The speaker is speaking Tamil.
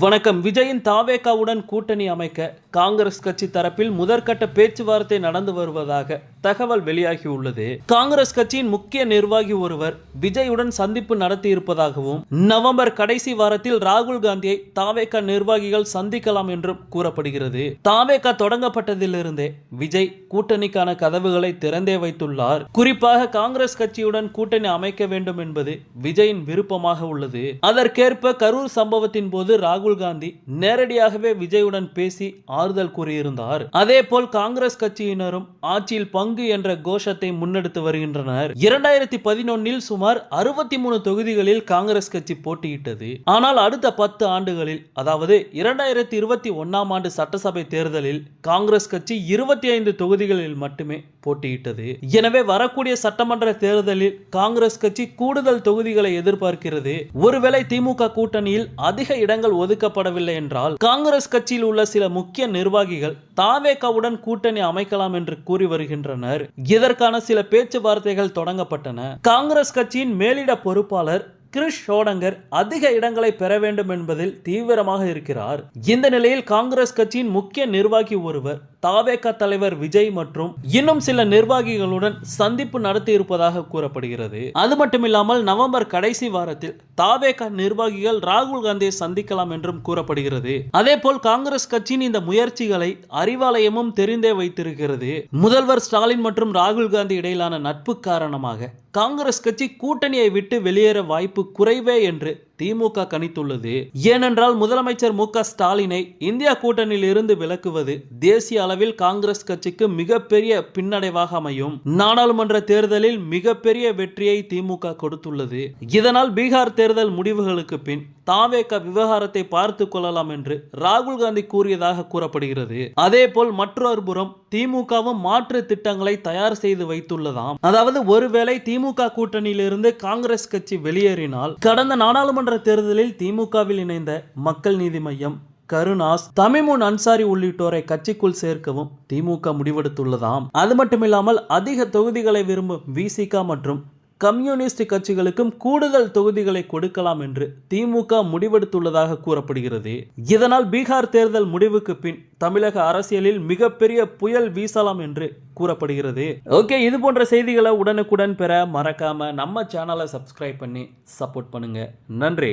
வணக்கம். விஜயின் தாவேகாவுடன் கூட்டணி அமைக்க காங்கிரஸ் கட்சி தரப்பில் முதற்கட்ட பேச்சுவார்த்தை நடந்து வருவதாக தகவல் வெளியாகியுள்ளது காங்கிரஸ் கட்சியின் முக்கிய நிர்வாகி ஒருவர் விஜயுடன் சந்திப்பு நடத்தி இருப்பதாகவும் நவம்பர் கடைசி வாரத்தில் ராகுல் காந்தியை தாவேகா நிர்வாகிகள் சந்திக்கலாம் என்றும் கூறப்படுகிறது. தாவேகா தொடங்கப்பட்டதிலிருந்தே விஜய் கூட்டணிக்கான கதவுகளை திறந்தே வைத்துள்ளார். குறிப்பாக காங்கிரஸ் கட்சியுடன் கூட்டணி அமைக்க வேண்டும் என்பது விஜயின் விருப்பமாக உள்ளது. அதற்கேற்ப கரூர் சம்பவத்தின் போது ராகுல் காந்தி நேரடியாகவே விஜயுடன் பேசி ஆறுதல் கூறியிருந்தார். அதே போல் காங்கிரஸ் கட்சியினரும் ஆட்சியில் பங்கு என்ற கோஷத்தை முன்னெடுத்து வருகின்றனர். இரண்டாயிரத்தி பதினொன்னில் சுமார் அறுபத்தி மூணு தொகுதிகளில் காங்கிரஸ் கட்சி போட்டியிட்டது. ஆனால் அடுத்த பத்து ஆண்டுகளில் அதாவது இரண்டாயிரத்தி இருபத்தி ஒன்னாம் ஆண்டு சட்டசபை தேர்தலில் காங்கிரஸ் கட்சி இருபத்தி ஐந்து தொகுதிகளில் மட்டுமே போட்டியிட்டது. எனவே வரக்கூடிய சட்டமன்ற தேர்தலில் காங்கிரஸ் கட்சி கூடுதல் தொகுதிகளை எதிர்பார்க்கிறது. ஒருவேளை திமுக கூட்டணியில் அதிக இடங்கள் ஒதுக்கப்படவில்லை என்றால் காங்கிரஸ் கட்சியில் உள்ள சில முக்கிய நிர்வாகிகள் தாவேகாவுடன் கூட்டணி அமைக்கலாம் என்று கூறி வருகின்றனர். இதற்கான சில பேச்சுவார்த்தைகள் தொடங்கப்பட்டன. காங்கிரஸ் கட்சியின் மேலிட பொறுப்பாளர் கிரிஷ் ஷோடங்கர் அதிக இடங்களை பெற வேண்டும் என்பதில் தீவிரமாக இருக்கிறார். இந்த நிலையில் காங்கிரஸ் கட்சியின் முக்கிய நிர்வாகி ஒருவர் தாவேக தலைவர் விஜய் மற்றும் இன்னும் சில நிர்வாகிகளுடன் சந்திப்பு நடத்தி இருப்பதாக கூறப்படுகிறது. அது மட்டுமில்லாமல் நவம்பர் கடைசி வாரத்தில் தாவேக நிர்வாகிகள் ராகுல் காந்தியை சந்திக்கலாம் என்றும் கூறப்படுகிறது. அதே போல் காங்கிரஸ் கட்சியின் இந்த முயற்சிகளை அறிவாலயமும் தெரிந்தே வைத்திருக்கிறது. முதல்வர் ஸ்டாலின் மற்றும் ராகுல் காந்தி இடையிலான நட்பு காரணமாக காங்கிரஸ் கட்சி கூட்டணியை விட்டு வெளியேற வாய்ப்பு குறைவே என்று திமுக கணித்துள்ளது. ஏனென்றால் முதலமைச்சர் மு க ஸ்டாலினை இந்தியா கூட்டணியில் இருந்து விலக்குவது தேசிய அளவில் காங்கிரஸ் கட்சிக்கு மிகப்பெரிய பின்னடைவாக அமையும். நாடாளுமன்ற தேர்தலில் மிகப்பெரிய வெற்றியை திமுக கொடுத்துள்ளது. இதனால் பீகார் தேர்தல் முடிவுகளுக்கு பின் தாவேக விவகாரத்தை பார்த்து கொள்ளலாம் என்று ராகுல் காந்தி கூறியதாக கூறப்படுகிறது. அதே போல் மற்றொரு புறம் திமுகவும் மாற்று திட்டங்களை தயார் செய்து வைத்துள்ளதாம். அதாவது ஒருவேளை திமுக கூட்டணியிலிருந்து காங்கிரஸ் கட்சி வெளியேறினால் கடந்த நாடாளுமன்ற தேர்தலில் திமுகவில் இணைந்த மக்கள் நீதி மையம் கருணாஸ் தமிமுன் அன்சாரி உள்ளிட்டோரை கட்சிக்குள் சேர்க்கவும் திமுக முடிவெடுத்துள்ளதாம். அது மட்டுமில்லாமல் அதிக தொகுதிகளை விரும்பும் விசிக மற்றும் கம்யூனிஸ்ட் கட்சிகளுக்கும் கூடுதல் தொகுதிகளை கொடுக்கலாம் என்று திமுக முடிவெடுத்துள்ளதாக கூறப்படுகிறது. இதனால் பீகார் தேர்தல் முடிவுக்கு பின் தமிழக அரசியலில் மிகப்பெரிய புயல் வீசலாம் என்று கூறப்படுகிறது. ஓகே இது போன்ற செய்திகளை உடனுக்குடன் பெற மறக்காம நம்ம சேனலை சப்ஸ்கிரைப் பண்ணி சப்போர்ட் பண்ணுங்க. நன்றி.